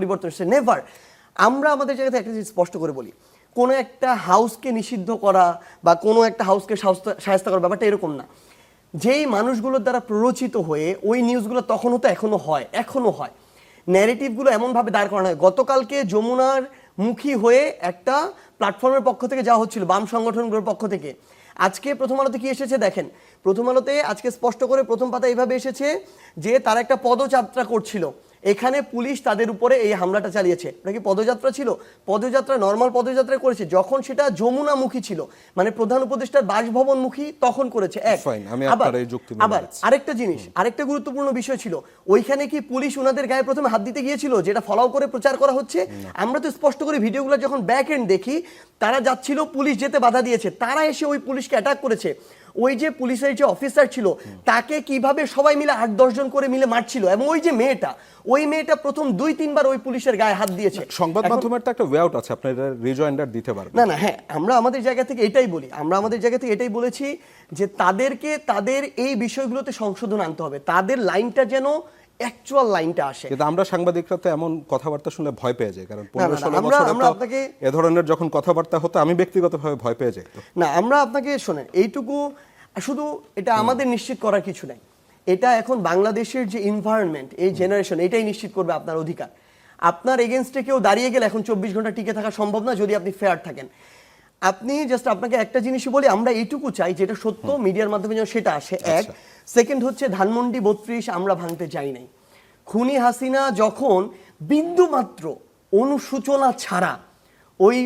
পরিবর্তন এসেছে। নেভার আমরা আমাদের জায়গাতে একটা জিনিস স্পষ্ট করে বলি। কোনো একটা হাউসকে নিষিদ্ধ করা বা কোনো একটা হাউসকে সাহায্য করার ব্যাপারটা এরকম না। যেই মানুষগুলোর দ্বারা প্ররোচিত হয়ে ওই নিউজগুলো তখন হতো এখনও হয় এখনও হয়। ন্যারেটিভগুলো এমনভাবে দাঁড় করানো হয়। গতকালকে যমুনার মুখী হয়ে একটা প্ল্যাটফর্মের পক্ষ থেকে যাওয়া হচ্ছিল, বাম সংগঠনগুলোর পক্ষ থেকে। আজকে প্রথম আলোতে কি এসেছে দেখেন? প্রথম আলোতে আজকে স্পষ্ট করে প্রথম পাতা এইভাবে এসেছে যে তারা একটা পদযাত্রা করছিল। এখানে পুলিশ তাদের উপরে এই হামলাটা চালিয়েছে। ওটা কি পদযাত্রা ছিল? পদযাত্রা নর্মাল পদযাত্রা করেছে। যখন সেটা যমুনামুখী ছিল মানে প্রধান উপদেষ্টার বাসভবনমুখী তখন করেছে। এক আবার আরেকটা জিনিস আরেকটা গুরুত্বপূর্ণ বিষয় ছিল ওইখানে কি পুলিশ ওনাদের গায়ে প্রথমে হাত দিতে গিয়েছিল যেটা ফলাও করে প্রচার করা হচ্ছে? আমরা তো স্পষ্ট করে ভিডিওগুলো যখন ব্যাক এন্ড দেখি তারা যাচ্ছিল পুলিশ যেতে বাধা দিয়েছে। তারা এসে ওই পুলিশকে অ্যাটাক করেছে। ওই যে পুলিশের যে অফিসার ছিল তাকে কীভাবে সবাই মিলে আট দশজন করে মিলে মারছিল এবং ওই যে মেয়েটা ওই মেয়েটা প্রথম দুই তিনবার ওই পুলিশের গায়ে হাত দিয়েছে। সংবাদ মাধ্যমের তো একটা ওয়ে আউট আছে আপনার রিজয়েন্ডার দিতে পারবেন। না না হ্যাঁ আমরা আমাদের জায়গা থেকে এটাই বলি আমরা আমাদের জায়গা থেকে এটাই বলেছি যে তাদেরকে তাদের এই বিষয়গুলোতে সংশোধন আনতে হবে তাদের লাইনটা যেন অ্যাকচুয়াল লাইনটা আসে। কিন্তু আমরা সাংবাদিকরা তো এমন কথাবার্তা শুনলে ভয় পেয়ে যাই কারণ পনেরো ষোলো আমরা- আমরা আপনাকে- এ ধরনের যখন কথাবার্তা হতো আমি ব্যক্তিগতভাবে ভয় পেয়ে যাই না আমরা আপনাকে শোনেন এইটুকু শুধু এটা আমাদের নিশ্চিত করার কিছু নাই। এটা এখন বাংলাদেশের যে এনভায়রনমেন্ট এই জেনারেশন এটাই নিশ্চিত করবে আপনার অধিকার। আপনার এগেনস্টে কেউ দাঁড়িয়ে গেলে এখন চব্বিশ ঘণ্টা টিকে থাকা সম্ভব না যদি আপনি ফেয়ার থাকেন। আপনি জাস্ট আপনাকে একটা জিনিসই বলি আমরা এইটুকু চাই যেটা সত্য মিডিয়ার মাধ্যমে যেন সেটা আসে এক। সেকেন্ড হচ্ছে ধানমন্ডি বত্রিশ আমরা ভাঙতে চাই নাই। খুনি হাসিনা যখন বিন্দু মাত্র অনুসূচনা ছাড়া ওই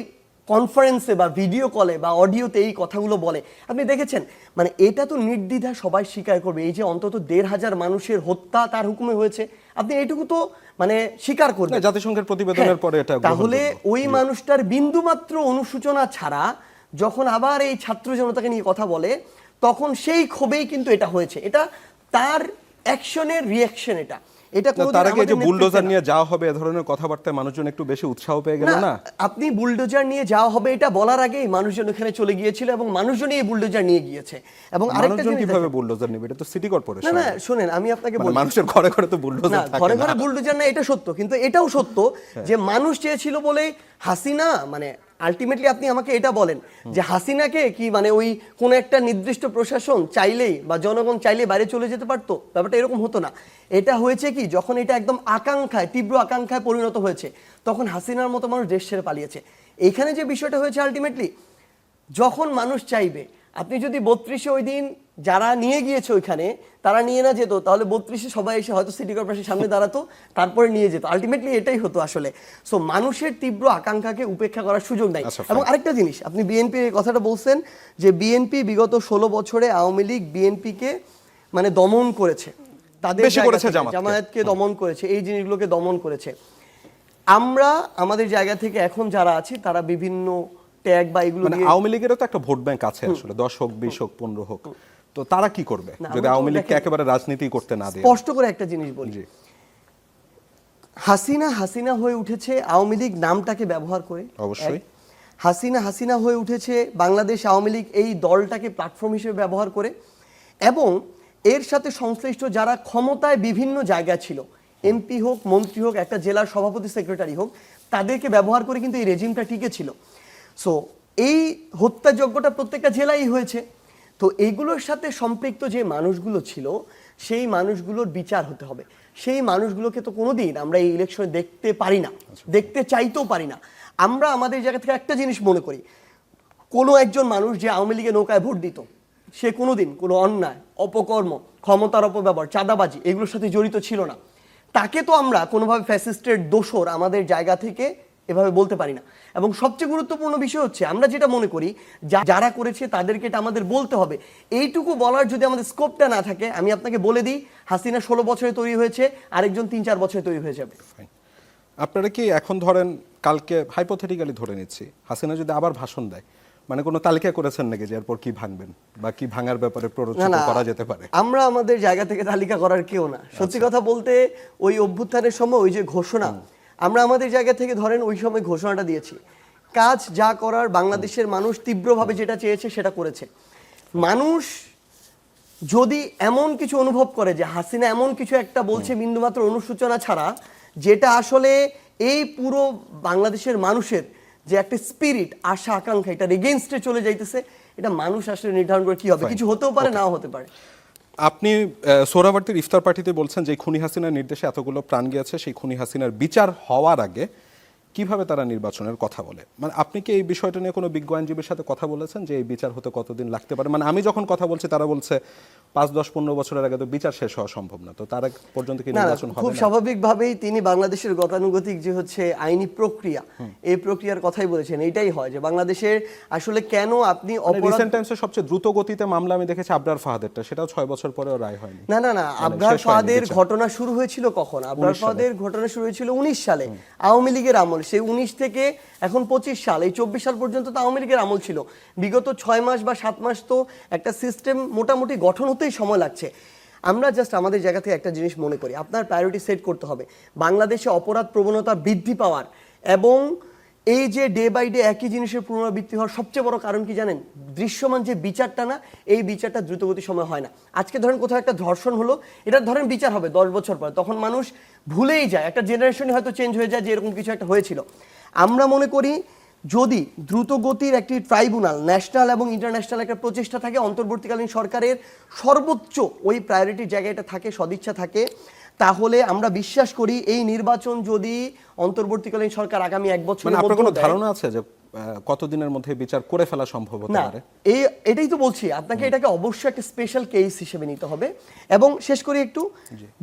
কনফারেন্সে বা ভিডিও কলে বা অডিওতে এই কথাগুলো বলে। আপনি দেখেছেন? মানে এটা তো নির্দ্বিধা সবাই স্বীকার করবে। এই যে অন্তত দেড় হাজার মানুষের হত্যা তার হুকুমে হয়েছে আপনি এইটুকু তো মানে স্বীকার করবেন। জাতিসংঘের প্রতিবেদনের হ্যাঁ, পরে এটা তাহলে ওই মানুষটার বিন্দুমাত্র অনুসূচনা ছাড়া যখন আবার এই ছাত্র জনতাকে নিয়ে কথা বলে তখন সেই ক্ষোভেই কিন্তু এটা হয়েছে। এটা তার অ্যাকশনের রিয়াকশন এটা। এটা না, তার আগে যে বুলডোজার নিয়ে যাওয়া হবে এ ধরনের কথাবার্তায় মানুষজন একটু বেশি উৎসাহ পেয়ে গেল না আপনি বুলডোজার নিয়ে যাওয়া হবে এটা বলার আগেই মানুষজন ওখানে চলে গিয়েছিল এবং মানুষজনই এই বুলডোজার নিয়ে গিয়েছে। এবং আরেকটা জিনিস কীভাবে। বুলডোজার নেবে? এটা তো সিটি কর্পোরেশন। না শুনেন আমি আপনাকে মানে বলি মানুষের ঘরে ঘরে তো বুলডোজার থাকে ঘরে না। ঘরে বুলডোজার না এটা সত্য। কিন্তু এটাও সত্য যে মানুষ চেয়েছিল বলে হাসিনা মানে আলটিমেটলি আপনি আমাকে এটা বলেন যে হাসিনাকে কি মানে ওই কোন একটা নির্দিষ্ট প্রশাসন চাইলেই বা জনগণ চাইলে বাইরে চলে যেতে পারতো? ব্যাপারটা এরকম হতো না। এটা হয়েছে কি, যখন এটা একদম আকাঙ্ক্ষায়, তীব্র আকাঙ্ক্ষায় পরিণত হয়েছে, তখন হাসিনার মতো মানুষ দেশ ছেড়ে পালিয়েছে। এখানে যে বিষয়টা হয়েছে আলটিমেটলি যখন মানুষ চাইবে, আপনি যদি বত্রিশে ওই দিন যারা নিয়ে গিয়েছে ওইখানে তারা নিয়ে না যেত। তাহলে বত্রিশে সবাই এসে হয়তো সিটি কর্পোরেশনের সামনে দাঁড়াতো তারপরে নিয়ে যেত। আলটিমেটলি এটাই হতো আসলে। সো মানুষের তীব্র আকাঙ্ক্ষাকে উপেক্ষা করার সুযোগ নাই। আচ্ছা, এবং আরেকটা জিনিস আপনি বিএনপি কথাটা বলছেন যে বিএনপি বিগত ষোলো বছরে আওয়ামী লীগ বিএনপিকে মানে দমন করেছে। তাদের জামায়াতকে দমন করেছে এই জিনিসগুলোকে দমন করেছে। আমরা আমাদের জায়গা থেকে এখন যারা আছি তারা বিভিন্ন ট্যাগ বা এগুলো মানে আওয়ামী লীগেরও তো একটা ভোট ব্যাংক আছে আসলে দশ হোক বিশ হোক পনেরো হোক। তো তারা কি করবে? যদি আওয়ামী লীগকে একেবারে রাজনীতি করতে না দেয়। স্পষ্ট করে একটা জিনিস বলি। হাসিনা হাসিনা হয়ে উঠেছে আওয়ামী লীগ নামটাকে ব্যবহার করে। অবশ্যই। হাসিনা হাসিনা হয়ে উঠেছে বাংলাদেশ আওয়ামী লীগ এই দলটাকে প্ল্যাটফর্ম হিসেবে ব্যবহার করে এবং এর সাথে সংশ্লিষ্ট যারা ক্ষমতায় বিভিন্ন জায়গা ছিল এমপি হোক মন্ত্রী হোক একটা জেলার সভাপতি সেক্রেটারি হোক তাদেরকে ব্যবহার করে কিন্তু এই রেজিমটা টিকে ছিল। সো এই হত্যাযজ্ঞটা প্রত্যেকটা জেলায় হয়েছে। তো এইগুলোর সাথে সম্পৃক্ত যে মানুষগুলো ছিল সেই মানুষগুলোর বিচার হতে হবে। সেই মানুষগুলোকে তো কোনোদিন আমরা এই ইলেকশনে দেখতে পারি না দেখতে চাইতেও পারি না। আমরা আমাদের জায়গা থেকে একটা জিনিস মনে করি কোনো একজন মানুষ যে আওয়ামী লীগের নৌকায় ভোট দিত সে কোনো দিন কোনো অন্যায় অপকর্ম ক্ষমতার অপব্যবহার চাঁদাবাজি এগুলোর সাথে জড়িত ছিল না। তাকে তো আমরা কোনোভাবে ফ্যাসিস্টের দোষর আমাদের জায়গা থেকে এভাবে বলতে পারি না। এবং সবচেয়ে গুরুত্বপূর্ণ বিষয় হচ্ছে আমরা যেটা মনে করি যারা করেছে তাদেরকে এটা আমাদের বলতে হবে। এইটুকু বলার যদি আমাদের স্কোপটা না থাকে আমি আপনাকে বলে দিই হাসিনা ষোলো বছরে তৈরি হয়েছে আরেকজন তিন চার বছরে তৈরি হয়ে যাবে। আপনারা কি এখন ধরেন কালকে হাইপোথেটিক্যালি ধরে নিচ্ছি হাসিনা যদি আবার ভাষণ দেয় মানে কোনো তালিকা করেছেন নাকি যে এরপর কি ভাঙবেন? বা কি ভাঙার ব্যাপারে না প্ররোচিত করা যেতে পারে? আমরা আমাদের জায়গা থেকে তালিকা করার কেউ না। সত্যি কথা বলতে ওই অভ্যুত্থানের সময় ওই যে ঘোষণা আমরা আমাদের জায়গা থেকে ধরেন ওই সময় ঘোষণাটা দিয়েছি। কাজ যা করার বাংলাদেশের মানুষ তীব্রভাবে যেটা চেয়েছে সেটা করেছে। মানুষ যদি এমন কিছু অনুভব করে যে হাসিনা এমন কিছু একটা বলছে বিন্দুমাত্র অনুসূচনা ছাড়া যেটা আসলে এই পুরো বাংলাদেশের মানুষের যে একটা স্পিরিট আশা আকাঙ্ক্ষা এটার এগেনস্টে চলে যাইতেছে এটা মানুষ আসলে নির্ধারণ করে কি হবে। কিছু হতেও পারে নাও হতে পারে। আপনি সোহরাবর্তীর ইফতার পার্টিতে বলছেন যে খুনি হাসিনার নির্দেশে এতগুলো প্রাণ গিয়েছে, সেই খুনি হাসিনার বিচার হওয়ার আগে কীভাবে তারা নির্বাচনের কথা বলে? মানে আপনি কি এই বিষয়টা নিয়ে কোনো বিজ্ঞ আইনজীবীর সাথে কথা বলেছেন যে এই বিচার হতে কতদিন লাগতে পারে? মানে আমি যখন কথা বলছি তারা বলছে পাঁচ দশ পনেরো বছরের আগে তো বিচার শেষ হওয়া সম্ভব না। তো তার পর্যন্ত কি নির্বাচন হবে খুব স্বাভাবিকভাবেই তিনি বাংলাদেশের গতানুগতিক যে হচ্ছে আইনি প্রক্রিয়া এই প্রক্রিয়ার কথাই বলেছেন। এইটাই হয় যে বাংলাদেশের আসলে কেন আপনি রিসেন্ট টাইমসে সবচেয়ে দ্রুত গতিতে মামলা আমি দেখেছি আবরার ফাহাদেরটা। সেটাও ছয় বছর পরেও রায় হয়নি। না না না মানে আবরার ফাহাদের ঘটনা শুরু হয়েছিল কখন? আবরার 19 ফাহাদের ঘটনা শুরু হয়েছিল উনিশ সালে। আওয়ামী লীগের আমল। সেই উনিশ থেকে এখন পঁচিশ সাল, এই চব্বিশ সাল পর্যন্ত তো আওয়ামী লীগের আমল ছিল। বিগত ছয় মাস বা সাত মাস তো একটা সিস্টেম মোটামুটি গঠন হতেই সময় লাগছে। আমরা জাস্ট আমাদের জায়গা থেকে একটা জিনিস মনে করি, আপনার প্রায়োরিটি সেট করতে হবে। বাংলাদেশে অপরাধ প্রবণতা বৃদ্ধি পাওয়ার এবং এই যে ডে বাই ডে একই জিনিসের পুনরাবৃত্তি হওয়ার সবচেয়ে বড় কারণ কি জানেন? দৃশ্যমান যে বিচারটা না, এই বিচারটা দ্রুতগতির সময় হয় না। আজকে ধরেন কোথাও একটা ধর্ষণ হলো, এটা ধরেন বিচার হবে দশ বছর পর। তখন মানুষ ভুলেই যায়। একটা জেনারেশনে হয়তো চেঞ্জ হয়ে যায় যে এরকম কিছু একটা হয়েছিল। আমরা মনে করি যদি দ্রুতগতির একটি ট্রাইব্যুনাল ন্যাশনাল এবং ইন্টারন্যাশনাল একটা প্রচেষ্টা থাকে, অন্তর্বর্তীকালীন সরকারের সর্বোচ্চ ওই প্রায়োরিটি জায়গাটা থাকে, সদিচ্ছা থাকে, তাহলে আমরা বিশ্বাস করি এই নির্বাচন যদি অন্তর্বর্তীকালীন সরকার আগামী এক মানে বছরের আপনার কোনো ধারণা আছে যে কতদিনের মধ্যে বিচার করে ফেলা সম্ভব হতে পারে? এই এটাই তো বলছি আপনাকে এটাকে অবশ্যই একটা স্পেশাল কেস হিসেবে নিতে হবে। এবং শেষ করি একটু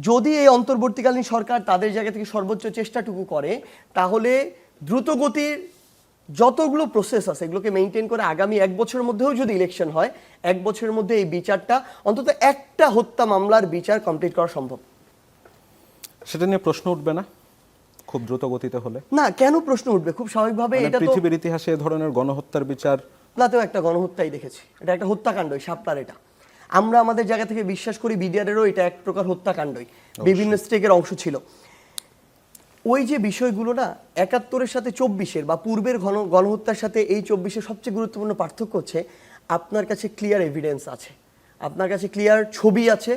যদি এই অন্তর্বর্তীকালীন সরকার তাদের জায়গা থেকে সর্বোচ্চ চেষ্টাটুকু করে তাহলে দ্রুতগতির যতগুলো প্রসেস আছে এগুলোকে মেনটেন করে আগামী এক বছরের মধ্যেও যদি ইলেকশন হয় এক বছরের মধ্যে এই বিচারটা অন্তত একটা হত্যা মামলার বিচার কমপ্লিট করা সম্ভব। সেটা নিয়ে প্রশ্ন উঠবে না। খুব দ্রুত গতিতে হলে? না কেন প্রশ্ন উঠবে? খুব স্বাভাবিকভাবে মানে এটা তো পৃথিবীর ইতিহাসে এ ধরনের গণহত্যার বিচার শাপলাতেও একটা গণহত্যাই দেখেছি। এটা একটা হত্যাকাণ্ডই শাপলার এটা। আমরা আমাদের জায়গা থেকে বিশ্বাস করি বিডিআরেরও এটা এক প্রকার হত্যাকাণ্ডই। বিভিন্ন স্টেকের অংশ ছিল। ওই যে বিষয়গুলো না একাত্তরের সাথে চব্বিশের বা পূর্বের ঘন গণহত্যার সাথে এই চব্বিশের সবচেয়ে গুরুত্বপূর্ণ পার্থক্য হচ্ছে আপনার কাছে ক্লিয়ার এভিডেন্স আছে। আপনার কাছে ক্লিয়ার ছবি আছে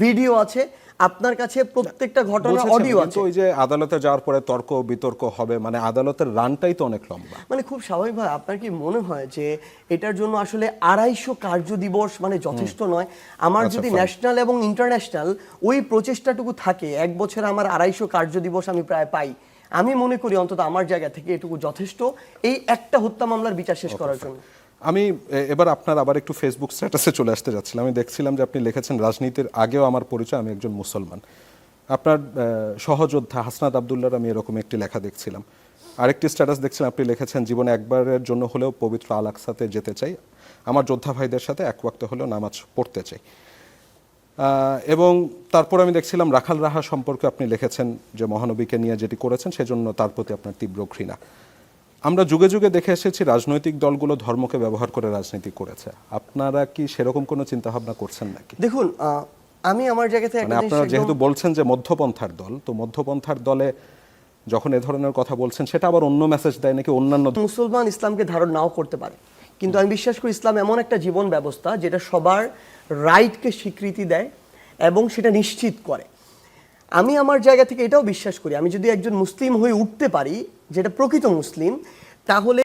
ভিডিও আছে আপনার কাছে প্রত্যেকটা ঘটনা অডিও আছে। ওই যে আদালতে যাওয়ার পরে তর্ক বিতর্ক হবে মানে আদালতের রানটাই তো অনেক লম্বা। মানে খুব স্বাভাবিকভাবে আপনার কি মনে হয় যে এটার জন্য আসলে আড়াইশো কার্য দিবস মানে যথেষ্ট নয়? আমার আচ্ছা, যদি ন্যাশনাল এবং ইন্টারন্যাশনাল ওই প্রচেষ্টাটুকু থাকে এক বছরে আমার আড়াইশো কার্য দিবস আমি প্রায় পাই আমি মনে করি অন্তত আমার জায়গা থেকে এটুকু যথেষ্ট এই একটা হত্যা মামলার বিচার শেষ করার জন্য। আমি এবার আপনার আবার একটু ফেসবুক স্ট্যাটাসে চলে আসতে যাচ্ছিলাম। আমি দেখছিলাম যে আপনি লিখেছেন, রাজনীতির আগেও আমার পরিচয়, আমি একজন মুসলমান। আপনার সহযোদ্ধা হাসনাত আবদুল্লার আমি এরকম একটি লেখা দেখছিলাম। আরেকটি স্ট্যাটাস দেখছিলাম, আপনি লিখেছেন, জীবনে একবারের জন্য হলেও পবিত্র আল আকসাতে যেতে চাই। আমার যোদ্ধা ভাইদের সাথে এক ওয়াক্ত হলেও নামাজ পড়তে চাই। এবং তারপর আমি দেখছিলাম, রাখাল রাহা সম্পর্কে আপনি লিখেছেন যে মহানবীকে নিয়ে যেটি করেছেন, সেজন্য তার প্রতি আপনার তীব্র ঘৃণা। আমরা যুগে যুগে দেখে এসেছি রাজনৈতিক দলগুলো ধর্মকে ব্যবহার করে রাজনীতি করেছে। আপনারা কি সেরকম কোনো চিন্তা ভাবনা করছেন নাকি? দেখুন আমি আমার জায়গা থেকে মানে আপনারা যেহেতু বলছেন যে মধ্যপন্থার দল তো মধ্যপন্থার দলে যখন এ ধরনের কথা বলছেন সেটা আবার অন্য মেসেজ দেয় নাকি অন্যান্য মুসলমান ইসলামকে ধারণ নাও করতে পারে। কিন্তু আমি বিশ্বাস করি ইসলাম এমন একটা জীবন ব্যবস্থা যেটা সবার রাইটকে স্বীকৃতি দেয় এবং সেটা নিশ্চিত করে। আমি আমার জায়গা থেকে এটাও বিশ্বাস করি। আমি যদি একজন মুসলিম হয়ে উঠতে পারি যেটা প্রকৃত মুসলিম তাহলে